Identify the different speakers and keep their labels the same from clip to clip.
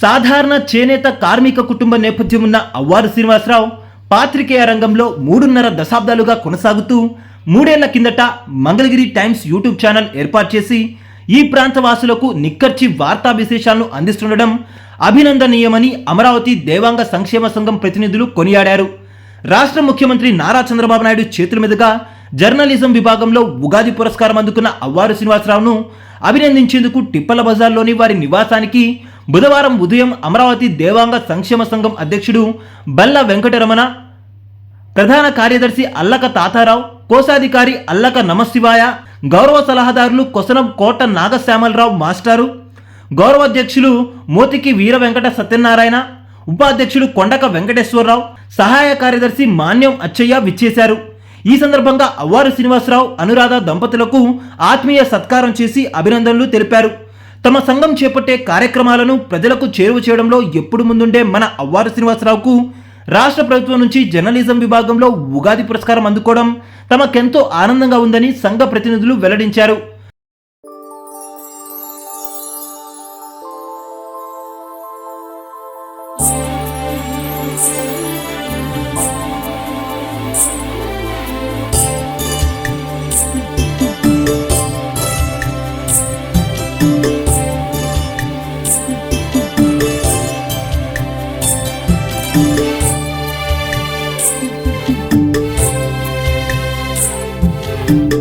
Speaker 1: సాధారణ చేనేత కార్మిక కుటుంబ నేపథ్యం ఉన్న అవ్వారు శ్రీనివాసరావు పాత్రికేయ రంగంలో మూడున్నర దశాబ్దాలుగా కొనసాగుతూ మూడేళ్ళ కిందట మంగళగిరి టైమ్స్ యూట్యూబ్ ఛానల్ ఏర్పాటు చేసి ఈ ప్రాంత వాసులకు నిక్కర్చి వార్తా విశేషాలను అందిస్తుండడం అభినందనీయమని అమరావతి దేవాంగ సంక్షేమ సంఘం ప్రతినిధులు కొనియాడారు. రాష్ట్ర ముఖ్యమంత్రి నారా చంద్రబాబు నాయుడు చేతుల మీదుగా జర్నలిజం విభాగంలో ఉగాది పురస్కారం అందుకున్న అవ్వారు శ్రీనివాసరావును అభినందించేందుకు టిప్పల బజార్లోని వారి నివాసానికి బుధవారం ఉదయం అమరావతి దేవాంగ సంక్షేమ సంఘం అధ్యక్షుడు బల్ల వెంకటరమణ ప్రధాన కార్యదర్శి అల్లక తాతారావు కోశాధికారి అల్లక నమశివాయ గౌరవ సలహాదారులు కొసనం కోట నాగశ్యామలరావు మాస్టారు గౌరవాధ్యక్షులు మోతికి వీర వెంకట సత్యనారాయణ ఉపాధ్యక్షుడు కొండక వెంకటేశ్వరరావు సహాయ కార్యదర్శి మాన్యం అచ్చయ్య విచ్చేశారు. ఈ సందర్భంగా అవ్వారు శ్రీనివాసరావు అనురాధ దంపతులకు ఆత్మీయ సత్కారం చేసి అభినందనలు తెలిపారు. తమ సంఘం చేపట్టే కార్యక్రమాలను ప్రజలకు చేరువ చేయడంలో ఎప్పుడు ముందుండే మన అవ్వారు శ్రీనివాసరావుకు రాష్ట్ర ప్రభుత్వం నుంచి జర్నలిజం విభాగంలో ఉగాది పురస్కారం అందుకోవడం తమకెంతో ఆనందంగా ఉందని సంఘ ప్రతినిధులు వెల్లడించారు.
Speaker 2: thank you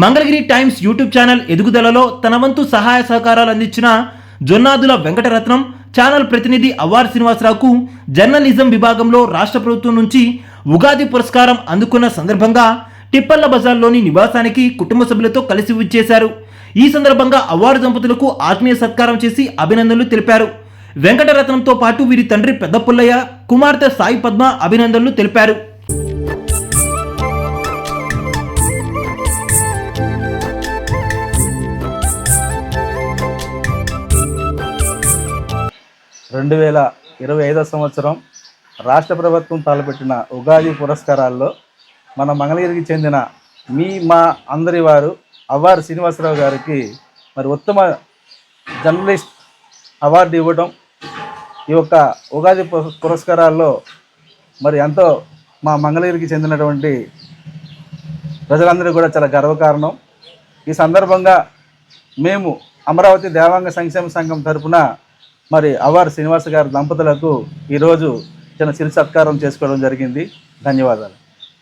Speaker 1: Mangalagiri times YouTube channel ఎదుగుదలలో తన వంతు సహాయ సహకారాలు అందించిన జొన్నాదుల వెంకటరత్నం ఛానల్ ప్రతినిధి అవ్వార్ శ్రీనివాసరావుకు జర్నలిజం విభాగంలో రాష్ట్ర ప్రభుత్వం నుంచి ఉగాది పురస్కారం అందుకున్న సందర్భంగా టిప్పల్ల బజార్లోని నివాసానికి కుటుంబ సభ్యులతో కలిసి విచ్చేశారు. ఈ సందర్భంగా అవ్వారు దంపతులకు ఆత్మీయ సత్కారం చేసి అభినందనలు తెలిపారు. వెంకటరత్నంతో పాటు వీరి తండ్రి పెద్ద పుల్లయ్య కుమార్తె సాయి పద్మ అభినందనలు తెలిపారు.
Speaker 3: రెండు వేల ఇరవై ఐదో సంవత్సరం రాష్ట్ర ప్రభుత్వం తలపెట్టిన ఉగాది పురస్కారాల్లో మన మంగళగిరికి చెందిన మీ మా అందరి వారు అవ్వారు శ్రీనివాసరావు గారికి మరి ఉత్తమ జర్నలిస్ట్ అవార్డు ఇవ్వడం ఈ యొక్క ఉగాది పురస్కారాల్లో మరి ఎంతో మా మంగళగిరికి చెందినటువంటి ప్రజలందరూ కూడా చాలా గర్వకారణం. ఈ సందర్భంగా మేము అమరావతి దేవాంగ సంక్షేమ సంఘం తరఫున మరి అవార్ శ్రీనివాస గారి దంపతులకు ఈరోజు చిన్న చిరు సత్కారం చేసుకోవడం జరిగింది. ధన్యవాదాలు.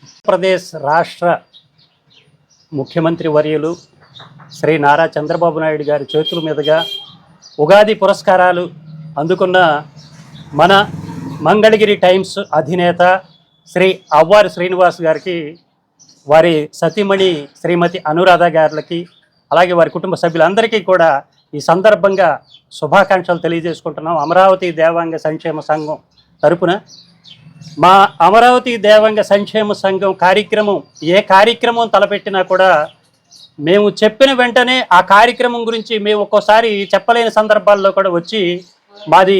Speaker 4: ఆంధ్రప్రదేశ్ రాష్ట్ర ముఖ్యమంత్రి వర్యులు శ్రీ నారా చంద్రబాబు నాయుడు గారి చేతుల మీదుగా ఉగాది పురస్కారాలు అందుకున్న మన మంగళగిరి టైమ్స్ అధినేత శ్రీ అవ్వారి శ్రీనివాస్ గారికి వారి సతీమణి శ్రీమతి అనురాధ గారికి అలాగే వారి కుటుంబ సభ్యులందరికీ కూడా ఈ సందర్భంగా శుభాకాంక్షలు తెలియజేసుకుంటున్నాం. అమరావతి దేవాంగ సంక్షేమ సంఘం తరపున మా అమరావతి దేవాంగ సంక్షేమ సంఘం కార్యక్రమం ఏ కార్యక్రమం తలపెట్టినా కూడా మేము చెప్పిన వెంటనే ఆ కార్యక్రమం గురించి మేము ఒక్కోసారి చెప్పలేని సందర్భాల్లో కూడా వచ్చి మాది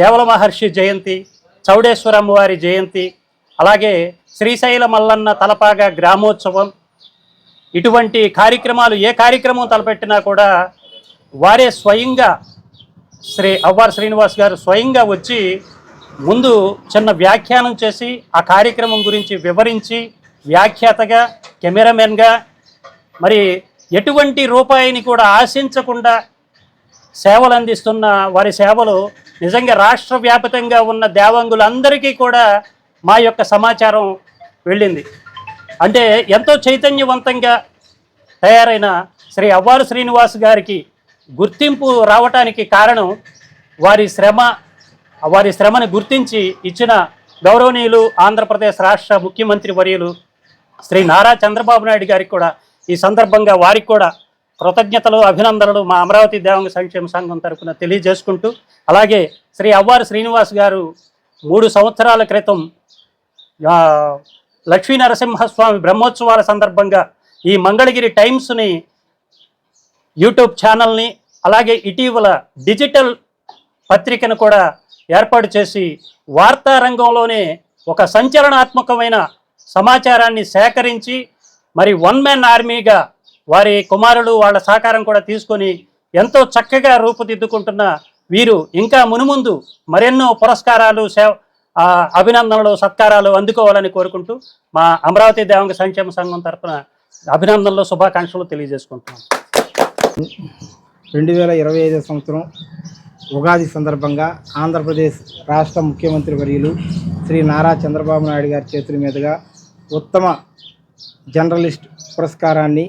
Speaker 4: దేవల మహర్షి జయంతి చౌడేశ్వరమ్మ వారి జయంతి అలాగే శ్రీశైల మల్లన్న తలపాగా గ్రామోత్సవం. ఇటువంటి కార్యక్రమాలు ఏ కార్యక్రమం తలపెట్టినా కూడా వారే స్వయంగా శ్రీ అవ్వార్ శ్రీనివాస్ గారు స్వయంగా వచ్చి ముందు చిన్న వ్యాఖ్యానం చేసి ఆ కార్యక్రమం గురించి వివరించి వ్యాఖ్యాతగా కెమెరామెన్గా మరి ఎటువంటి రూపాయిని కూడా ఆశించకుండా సేవలు అందిస్తున్న వారి సేవలు నిజంగా రాష్ట్ర వ్యాప్తంగా ఉన్న దేవాంగులందరికీ కూడా మా యొక్క సమాచారం వెళ్ళింది. అంటే ఎంతో చైతన్యవంతంగా తయారైన శ్రీ అవ్వారు శ్రీనివాస్ గారికి గుర్తింపు రావటానికి కారణం వారి శ్రమ వారి శ్రమను గుర్తించి ఇచ్చిన గౌరవనీయులు ఆంధ్రప్రదేశ్ రాష్ట్ర ముఖ్యమంత్రి వర్యులు శ్రీ నారా చంద్రబాబు నాయుడు గారికి కూడా ఈ సందర్భంగా వారికి కూడా కృతజ్ఞతలు అభినందనలు మా అమరావతి దేవాంగ సంక్షేమ సంఘం తరఫున తెలియజేసుకుంటూ అలాగే శ్రీ అవ్వారు శ్రీనివాస్ గారు మూడు సంవత్సరాల క్రితం లక్ష్మీ నరసింహస్వామి బ్రహ్మోత్సవాల సందర్భంగా ఈ మంగళగిరి టైమ్స్ని యూట్యూబ్ ఛానల్ని అలాగే ఇటీవల డిజిటల్ పత్రికను కూడా ఏర్పాటు చేసి వార్తా రంగంలోనే ఒక సంచలనాత్మకమైన సమాచారాన్ని సేకరించి మరి వన్ మ్యాన్ ఆర్మీగా వారి కుమారుడు వాళ్ళ సహకారం కూడా తీసుకొని ఎంతో చక్కగా రూపుదిద్దుకుంటున్న వీరు ఇంకా మునుముందు మరెన్నో పురస్కారాలు సేవ అభినందనలు సత్కారాలు అందుకోవాలని కోరుకుంటూ మా అమరావతి దేవాంగ సంక్షేమ సంఘం తరపున అభినందనలు శుభాకాంక్షలు తెలియజేసుకుంటున్నాం.
Speaker 5: రెండు వేల ఇరవై ఐదో సంవత్సరం ఉగాది సందర్భంగా ఆంధ్రప్రదేశ్ రాష్ట్ర ముఖ్యమంత్రి వర్యులు శ్రీ నారా చంద్రబాబు నాయుడు గారి చేతుల మీదుగా ఉత్తమ జర్నలిస్ట్ పురస్కారాన్ని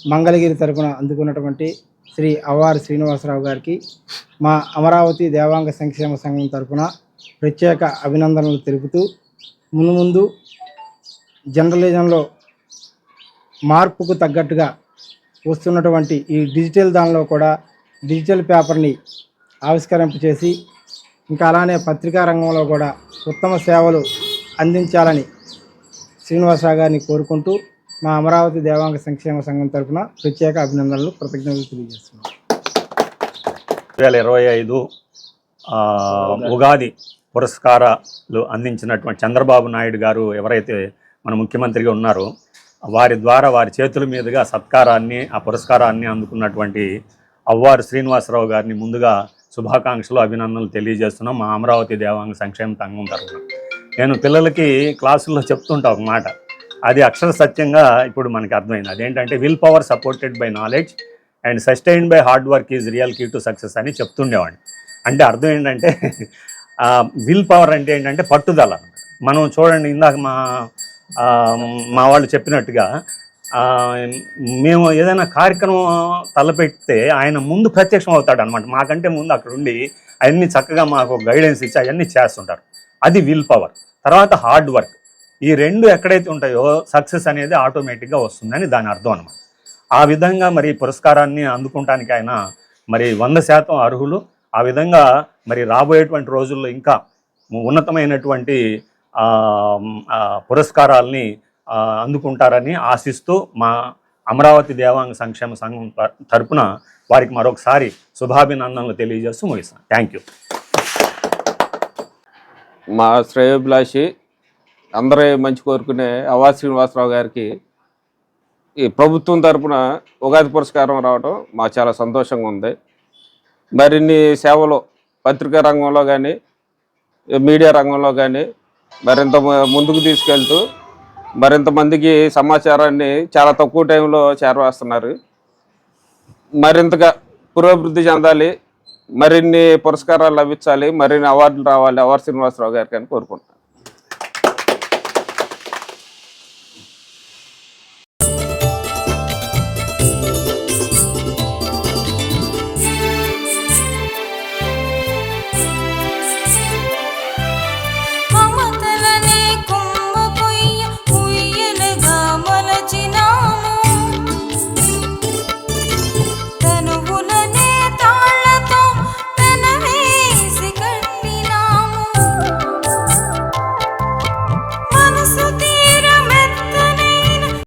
Speaker 5: మంగళగిరి తరపున అందుకున్నటువంటి శ్రీ అవ్వారి శ్రీనివాసరావు గారికి మా అమరావతి దేవాంగ సంక్షేమ సంఘం తరపున ప్రత్యేక అభినందనలు తెలుపుతూ మునుముందు జర్నలిజంలో మార్పుకు తగ్గట్టుగా వస్తున్నటువంటి ఈ డిజిటల్ దానిలో కూడా డిజిటల్ పేపర్ని ఆవిష్కరింప చేసి ఇంకా అలానే పత్రికా రంగంలో కూడా ఉత్తమ సేవలు అందించాలని శ్రీనివాసరావు గారిని కోరుకుంటూ మా అమరావతి దేవాంగ సంక్షేమ సంఘం తరపున ప్రత్యేక అభినందనలు కృతజ్ఞతలు తెలియజేస్తున్నాం.
Speaker 6: వేల ఇరవై ఐదు ఉగాది పురస్కారాలు అందించినటువంటి చంద్రబాబు నాయుడు గారు ఎవరైతే మన ముఖ్యమంత్రిగా ఉన్నారో వారి ద్వారా వారి చేతుల మీదుగా సత్కారాన్ని ఆ పురస్కారాన్ని అందుకున్నటువంటి అవ్వారు శ్రీనివాసరావు గారిని ముందుగా శుభాకాంక్షలు అభినందనలు తెలియజేస్తున్నాం మా అమరావతి దేవాంగ సంక్షేమ సంఘం తరఫున. నేను పిల్లలకి క్లాసుల్లో చెప్తుంటా ఒక మాట. అది అక్షర సత్యంగా ఇప్పుడు మనకి అర్థమైంది. అదేంటంటే will power supported by knowledge and sustain by hard work is real key to success అని చెప్తుండేవాడిని. అంటే అర్థం ఏంటంటే విల్ పవర్ అంటే ఏంటంటే పట్టుదల మనం చూడండి ఇందాక మా మా వాళ్ళు చెప్పినట్టుగా మేము ఏదైనా కార్యక్రమం తలపెడితే ఆయన ముందు ప్రత్యక్షం అవుతాడు అనమాట మాకంటే ముందు అక్కడ ఉండి అవన్నీ చక్కగా మాకు గైడెన్స్ ఇచ్చి అవన్నీ చేస్తుంటారు. అది విల్ పవర్ తర్వాత హార్డ్ వర్క్ ఈ రెండు ఎక్కడైతే ఉంటాయో సక్సెస్ అనేది ఆటోమేటిక్గా వస్తుందని దాని అర్థం అనమాట ఆ విధంగా మరి పురస్కారాన్ని అందుకుంటానికి ఆయన మరి వంద శాతం అర్హులు. ఆ విధంగా మరి రాబోయేటువంటి రోజుల్లో ఇంకా ఉన్నతమైనటువంటి పురస్కారాల్ని అందుకుంటారని ఆశిస్తూ మా అమరావతి దేవాంగ సంక్షేమ సంఘం త- తరపున వారికి మరొకసారి శుభాభినందనలు తెలియజేస్తూ ముగిస్తాను థ్యాంక్ యూ.
Speaker 7: మా శ్రేయోభిలాషి అందరూ మంచి కోరుకునే అవాస్ శ్రీనివాసరావు గారికి ఈ ప్రభుత్వం తరపున ఉగాది పురస్కారం రావడం మాకు చాలా సంతోషంగా ఉంది. మరిన్ని సేవలు పత్రికా రంగంలో కానీ మీడియా రంగంలో కానీ మరింత ముందుకు తీసుకెళ్తూ మరింత మందికి సమాచారాన్ని చాలా తక్కువ టైంలో చేరవేస్తున్నారు. మరింతగా పురోభివృద్ధి చెందాలి మరిన్ని పురస్కారాలు లభించాలి మరిన్ని అవార్డులు రావాలి అవార్ శ్రీనివాసరావు గారికి అని కోరుకుంటున్నాను.